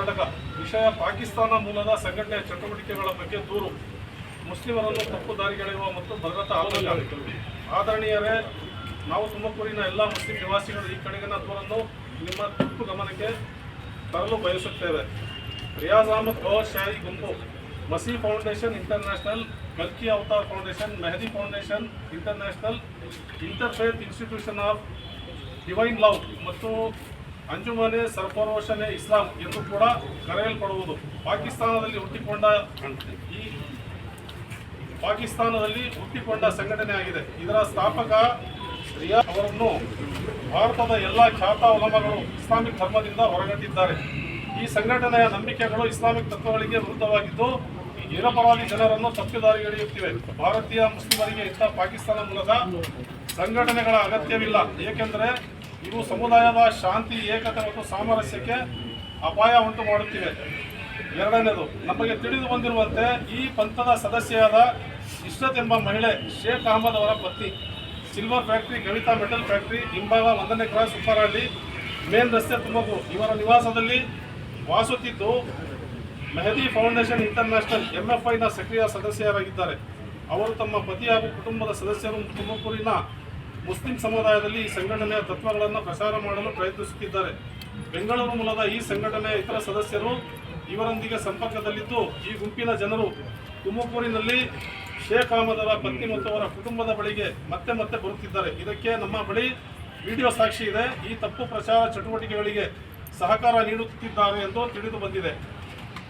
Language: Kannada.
ಕರ್ನಾಟಕ, ವಿಷಯ ಪಾಕಿಸ್ತಾನ ಮೂಲದ ಸಂಘಟನೆಯ ಚಟುವಟಿಕೆಗಳ ಬಗ್ಗೆ ದೂರು. ಮುಸ್ಲಿಮರನ್ನು ತಪ್ಪು ದಾರಿಗೆಳೆಯುವ ಮತ್ತು ಭದ್ರತಾ ಆಲೋಚನೆ ಆದರಣೀಯರೇ, ನಾವು ತುಮಕೂರಿನ ಎಲ್ಲ ಮುಸ್ಲಿಂ ನಿವಾಸಿಗಳು ಈ ಕಡೆಗಿನ ದೂರನ್ನು ನಿಮ್ಮ ತಪ್ಪು ಗಮನಕ್ಕೆ ತರಲು ಬಯಸುತ್ತೇವೆ. ರಿಯಾಜ್ ಅಹಮದ್ ಗೌರ್ ಶಾಹಿ ಗುಂಪು, ಮಸಿ ಫೌಂಡೇಶನ್ ಇಂಟರ್ನ್ಯಾಷನಲ್ ಕಲ್ಕಿ Avatar foundation, Mehdi foundation international interfaith institution of divine love ಮತ್ತು ಅಂಜುಮನೆ ಸರ್ಪರೋಷನೆ ಇಸ್ಲಾಂ ಎಂದು ಕೂಡ ಕರೆಯಲ್ಪಡುವುದು. ಪಾಕಿಸ್ತಾನದಲ್ಲಿ ಹುಟ್ಟಿಕೊಂಡ ಈ ಪಾಕಿಸ್ತಾನದಲ್ಲಿ ಹುಟ್ಟಿಕೊಂಡ ಸಂಘಟನೆ ಆಗಿದೆ. ಇದರ ಸ್ಥಾಪಕ ರಿಯಾ ಅವರನ್ನು ಭಾರತದ ಎಲ್ಲ ಖ್ಯಾತ ಉಲಮಗಳು ಇಸ್ಲಾಮಿಕ್ ಧರ್ಮದಿಂದ ಹೊರಗಟ್ಟಿದ್ದಾರೆ. ಈ ಸಂಘಟನೆಯ ನಂಬಿಕೆಗಳು ಇಸ್ಲಾಮಿಕ್ ತತ್ವಗಳಿಗೆ ವಿರುದ್ಧವಾಗಿದ್ದು ನಿರಪರಾಧಿ ಜನರನ್ನು ತಪ್ಪಿದಾರಿಗೆಳೆಯುತ್ತಿವೆ ಭಾರತೀಯ ಮುಸ್ಲಿಮರಿಗೆ ಇಂಥ ಪಾಕಿಸ್ತಾನ ಮೂಲದ ಸಂಘಟನೆಗಳ ಅಗತ್ಯವಿಲ್ಲ. ಏಕೆಂದರೆ ಇವು ಸಮುದಾಯದ ಶಾಂತಿ, ಏಕತೆ ಮತ್ತು ಸಾಮರಸ್ಯಕ್ಕೆ ಅಪಾಯ ಉಂಟು ಮಾಡುತ್ತಿವೆ. ಎರಡನೇದು, ನಮಗೆ ತಿಳಿದು ಬಂದಿರುವಂತೆ ಈ ಪಂಥದ ಸದಸ್ಯರಾದ ಇಷ್ಟತ್ ಎಂಬ ಮಹಿಳೆ ಶೇಖ್ ಅಹಮದ್ ಅವರ ಪತ್ನಿ. Silver factory Kavita metal factory ಹಿಂಭಾಗ ಒಂದನೇ ಕ್ರಾಸ್ ಉಪ್ಪರಹಳ್ಳಿ ಮೇನ್ ರಸ್ತೆ ತುಮಕೂರು ಇವರ ನಿವಾಸದಲ್ಲಿ ವಾಸುತ್ತಿದ್ದು ಮೆಹದಿ ಫೌಂಡೇಶನ್ ಇಂಟರ್ನ್ಯಾಷನಲ್ ಎಂಎಫ್ಐನ ಸಕ್ರಿಯ ಸದಸ್ಯರಾಗಿದ್ದಾರೆ. ಅವರು ತಮ್ಮ ಪತಿ ಹಾಗೂ ಕುಟುಂಬದ ಸದಸ್ಯರು ತುಮಕೂರಿನ ಮುಸ್ಲಿಂ ಸಮುದಾಯದಲ್ಲಿ ಈ ಸಂಘಟನೆಯ ತತ್ವಗಳನ್ನು ಪ್ರಸಾರ ಮಾಡಲು ಪ್ರಯತ್ನಿಸುತ್ತಿದ್ದಾರೆ. ಬೆಂಗಳೂರು ಮೂಲದ ಈ ಸಂಘಟನೆಯ ಇತರ ಸದಸ್ಯರು ಇವರೊಂದಿಗೆ ಸಂಪರ್ಕದಲ್ಲಿದ್ದು, ಈ ಗುಂಪಿನ ಜನರು ತುಮಕೂರಿನಲ್ಲಿ ಶೇಖ್ ಅಹಮದ್ ಅವರ ಪತ್ನಿ ಮತ್ತು ಅವರ ಕುಟುಂಬದ ಬಳಿಗೆ ಮತ್ತೆ ಮತ್ತೆ ಬರುತ್ತಿದ್ದಾರೆ. ಇದಕ್ಕೆ ನಮ್ಮ ಬಳಿ ವಿಡಿಯೋ ಸಾಕ್ಷಿ ಇದೆ. ಈ ತಪ್ಪು ಪ್ರಚಾರ ಚಟುವಟಿಕೆಗಳಿಗೆ ಸಹಕಾರ ನೀಡುತ್ತಿದ್ದಾರೆ ಎಂದು ತಿಳಿದು ಬಂದಿದೆ.